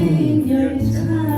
in your time.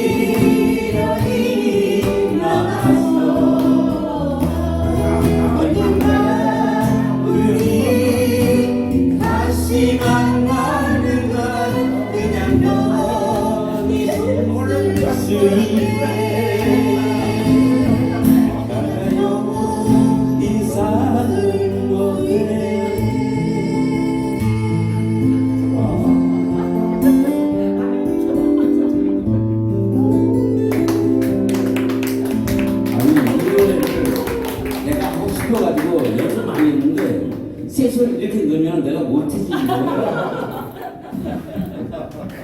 아, 네. 세수를 이렇게 넣으면 내가 못해지는 거예요.